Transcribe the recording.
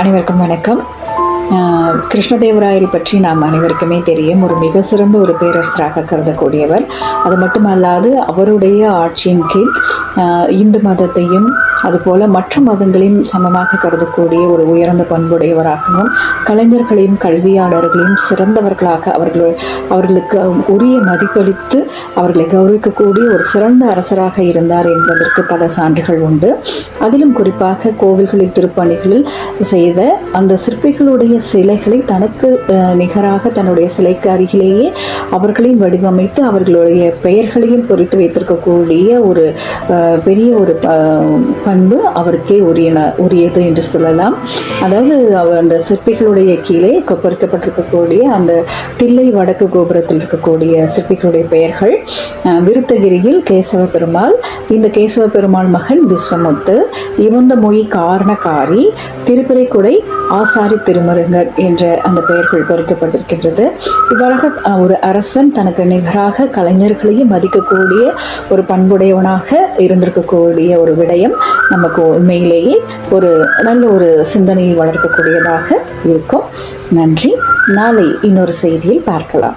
அனைவருக்கும் வணக்கம். கிருஷ்ணதேவராயரை பற்றி நாம் அனைவருக்குமே தெரியும். ஒரு மிக சிறந்த ஒரு பேரரசராக கருதக்கூடியவர். அது மட்டுமல்லாது அவருடைய ஆட்சியின் கீழ் இந்து மதத்தையும் அதுபோல மற்ற மதங்களையும் சமமாக கருதக்கூடிய ஒரு உயர்ந்த பண்புடையவராகவும் கலைஞர்களையும் கல்வியாளர்களையும் சிறந்தவர்களாக அவர்கள் அவர்களுக்கு உரிய மதிப்பளித்து அவர்களை கௌரவிக்கக்கூடிய ஒரு சிறந்த அரசராக இருந்தார் என்பதற்கு பல சான்றுகள் உண்டு. அதிலும் குறிப்பாக கோவில்களில் திருப்பணிகளில் செய்த அந்த சிற்பிகளுடைய சிலைகளை தனக்கு நிகராக தன்னுடைய சிலைக்கு அருகிலேயே அவர்களையும் வடிவமைத்து அவர்களுடைய பெயர்களையும் பொறித்து வைத்திருக்கக்கூடிய ஒரு பெரிய ஒரு ப- பண்பு அவருக்கே உரியன உரியது என்று சொல்லலாம். அதாவது அவ- அந்த சிற்பிகளுடைய கீழே பொறிக்கப்பட்டிருக்கக்கூடிய அந்த தில்லை வடக்கு கோபுரத்தில் இருக்கக்கூடிய சிற்பிகளுடைய பெயர்கள் விருத்தகிரியில் கேசவ பெருமாள் இந்த கேசவ பெருமாள் மகன் விஸ்வமுத்து இவந்த மொழி காரணக்காரி திருப்பறைக்குடை ஆசாரி திருமருங்கர் என்ற அந்த பெயர்கள் பொறிக்கப்பட்டிருக்கின்றது. இவ்வாறாக ஒரு அரசன் தனக்கு நிகராக கலைஞர்களையும் மதிக்கக்கூடிய ஒரு பண்புடையவனாக இருந்திருக்கக்கூடிய ஒரு விடயம் நமக்கு உண்மையிலேயே ஒரு நல்ல ஒரு சிந்தனையை வளர்க்கக்கூடியதாக இருக்கும். நன்றி. நாளை இன்னொரு செய்தியை பார்க்கலாம்.